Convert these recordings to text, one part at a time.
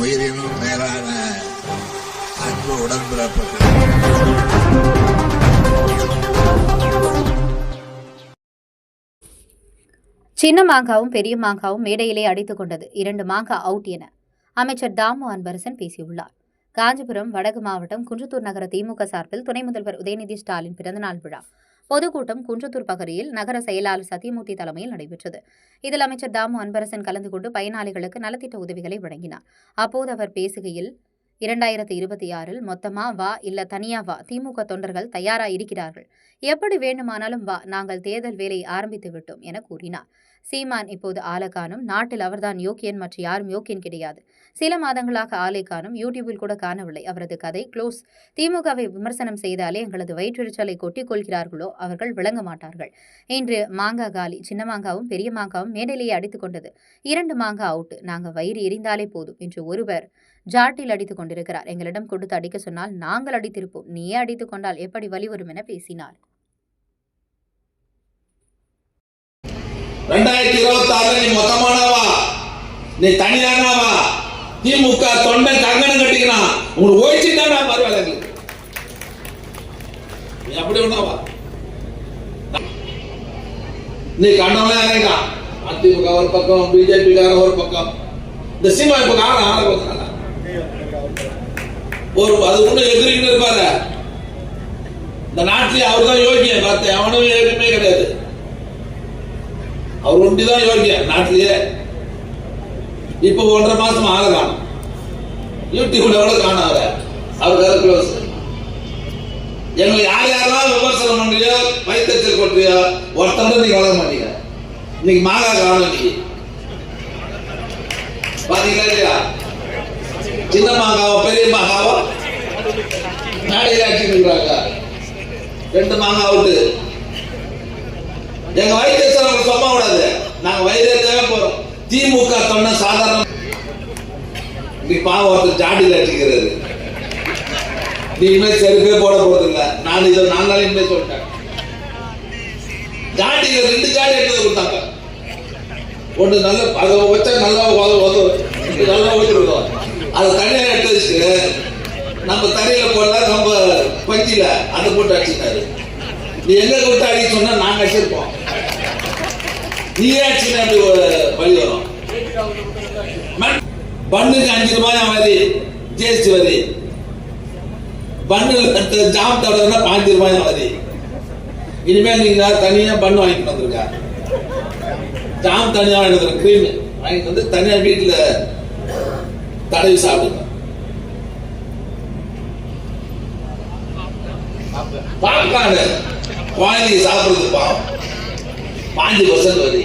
உயிரினும் மேலான அன்பு உடன்பிறப்புகள். சின்ன மாங்காவும் பெரிய மாங்காவும் மேடையிலே அடித்துக் கொண்டது இரண்டு மாங்கா அவுட் என. அமைச்சர் தாமு அன்பரசன் பேசியுள்ளார். காஞ்சிபுரம் வடக்கு மாவட்டம் குன்றத்தூர் நகர திமுக சார்பில் துணை முதல்வர் உதயநிதி ஸ்டாலின் பிறந்தநாள் விழா. பொதுக்கூட்டம் குன்றத்தூர் பகுதியில் நகர செயலாளர் சத்தியமூர்த்தி தலைமையில் நடைபெற்றது. இதில் அமைச்சர் தாமு அன்பரசன் கலந்து கொண்டு பயனாளிகளுக்கு நலத்திட்ட உதவிகளை வழங்கினார். அப்போது அவர் பேசுகையில் இரண்டாயிரத்தி இருபத்தி ஆறில் மொத்தமா வா இல்ல தனியா வா திமுக தொண்டர்கள் தயாரா இருக்கிறார்கள். எப்படி வேண்டுமானாலும் வா நாங்கள் தேர்தல் வேலை ஆரம்பித்து விட்டோம் என கூறினார். சீமான் இப்போது ஆலைக்கானும் நாட்டில் அவர்தான் யோக்கியன் மற்ற யாரும் யோக்கியன் கிடையாது. சில மாதங்களாக ஆலைக்கானும் யூடியூபில் கூட காணவில்லை. அவரது கதை க்ளோஸ். திமுகவை விமர்சனம் செய்தாலே எங்களது வயிற்றெரிச்சலை கொட்டிக் கொள்கிறார்களோ? அவர்கள் விளங்க மாட்டார்கள். இன்று மாங்கா காலி சின்ன மாங்காவும் பெரிய மாங்காவும் மேடையிலேயே அடித்துக் கொண்டது. இரண்டு மாங்கா அவுட் நாங்க வயிறு எரிந்தாலே போதும் என்று ஒருவர் ஜாட்டில் அடித்துக் கொண்டிருக்கிறார். எங்களிடம் கொடுத்து அடிக்க சொன்னால் நாங்கள் அடித்திருப்போம். நீயே அடித்துக் கொண்டால் எப்படி வழி வரும் என பேசினார். ரெண்டாயிரத்தி இருபத்தி ஆறுல நீ மொத்தமானவா? நீ தனியானவா? திமுக தொண்டை கங்கணம் கட்டிக்கிறான் உங்களுக்கு ஓய்ச்சிட்டானா பரவாயில்ல எங்களுக்கு. நீ அப்படி ஒண்ணாவா நீ கண்டவன் இறங்கான் அதிமுக ஒரு பக்கம் பிஜேபி கார ஒரு பக்கம். இந்த சினிமா இப்ப காரணம் ஆள போகிறாங்க ஒரு அது ஒண்ணு எதிரிக்கிட்டு இருப்பாரு. இந்த நாட்டிலே அவர் தான் யோகியம் அவனும் எதுவுமே கிடையாது. அவர் ஒண்டிதான் யோகியா நாட்டிலேயே இப்ப ஒன்றரை மாசம் ஆள காணும் யூடியூப்ல கூட காணும் அவரை அவர் வேற க்ளோஸ் எங்களை யார் யாரெல்லாம் விமர்சனம் பண்றியோ வைத்தறிச்சல் கொட்டுறியோ ஒருத்தவங்க நீங்க வளர மாட்டீங்க. இன்னைக்கு மாகா காணும் இன்னைக்கு பாத்தீங்களா இல்லையா? சின்ன மாங்காவோ பெரிய மாங்காவோ மேடையில் அடிச்சுக்கிறாங்க ரெண்டு மாங்காய் அவுட்டு எங்க வயிற்று அவங்க சொல்ல கூடாது. நாங்க வைரத்தவே போறோம். திமுக சொன்ன சாதாரண நீ பாவம் ஒருத்தர் ஜாடியில் அடிக்கிறாரு நீ இனிமேல் செருப்பே போட போறது இல்ல நான் இதை நாலு இனிமேல் சொல்லிட்டேன். ஜாடியில் ரெண்டு ஜாடி எடுத்து கொடுத்தாங்க. ஒன்று நல்ல அதை வச்சா நல்லா உத- நல்லா ஊற்றிருக்கோம் அதை தனியாக எடுத்து வச்சுட்டு நம்ம தரையில போடல நம்ம பஞ்சில அதை போட்டு அடிச்சுட்டாரு. நீ எங்க விட்டு அடிக்க சொன்னா நாங்க அடிச்சிருப்போம். நீயே அப்படி ஒரு வழி வரும். பண்ணுக்கு அஞ்சு ரூபாய் வரி ஜிஎஸ்டி வரி. பண்ணு ஜாம் தடவைனா பாஞ்சு ரூபாய் வரி. இனிமேல் நீங்க தனியா பண்ணு வாங்கிட்டு வந்திருக்கா. ஜாம் தனியா வாங்கிட்டு வந்துருங்க கிரீம் வாங்கிட்டு வந்து தனியா வீட்டுல தடவி சாப்பிடுங்க பாப்கார்னு குழந்தைங்க சாப்பிடுறது பாவம். பாஞ்சு பர்சன்ட் வரி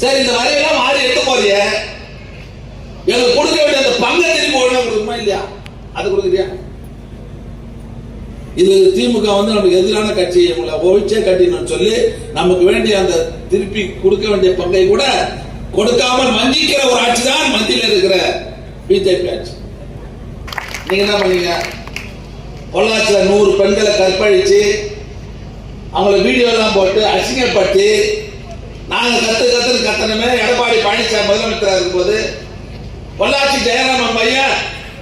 சரி இந்த வரையெல்லாம் மாறி எடுத்து போறிய. எனக்கு கொடுக்க வேண்டிய அந்த பங்கை திருப்பி ஒழுங்கா கொடுக்குமா இல்லையா? அது கொடுக்குறியா? இது திமுக வந்து நமக்கு எதிரான கட்சி உங்களை ஒழிச்சே கட்டினு சொல்லி நமக்கு வேண்டிய அந்த திருப்பி கொடுக்க வேண்டிய பங்கை கூட கொடுக்காமல் வஞ்சிக்கிற ஒரு ஆட்சி தான் மத்தியில் இருக்கிற பிஜேபி ஆட்சி. நீங்க என்ன பண்ணீங்க? பொள்ளாச்சியில் நூறு பெண்களை கற்பழிச்சு அவங்கள வீடியோ எல்லாம் போட்டு அசிங்கப்பட்டு நாங்கள் கத்து கத்துன்னு கத்தனமே எடப்பாடி பழனிசாமி முதலமைச்சராக இருக்கும்போது பொள்ளாச்சி ஜெயராமன் பையன்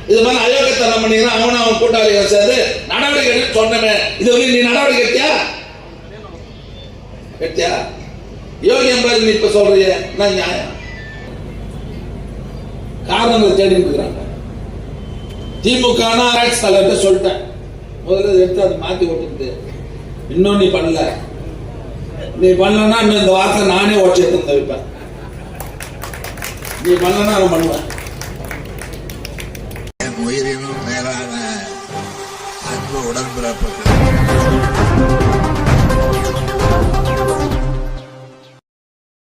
இது மாதிரி அயோக்கியத்தனம் பண்ணீங்கன்னா அவனும் அவன் கூட்டாளிகள் சேர்ந்து நடவடிக்கை எடுக்க சொன்னமே. இது வந்து நீ நடவடிக்கை எடுத்தியா? எடுத்தியா? யோகியம் பாரு நீ இப்ப சொல்றிய என்ன நியாயம்? காரணங்கள் தேடி இருக்கிறாங்க திமுக ஆராய்ச்சி தலைவர்கிட்ட சொல்லிட்டேன். முதல்ல எடுத்து அதை மாத்தி ஓட்டுது இன்னும் நீ பண்ணல. நீ பண்ணலன்னா இன்னும் இந்த வாரத்தை நானே உடச்சு எடுத்து நீ பண்ணலன்னா நான் பண்ணுவேன். என் உயிரினும் மேலான அன்பு உடன்பிறப்புகள்.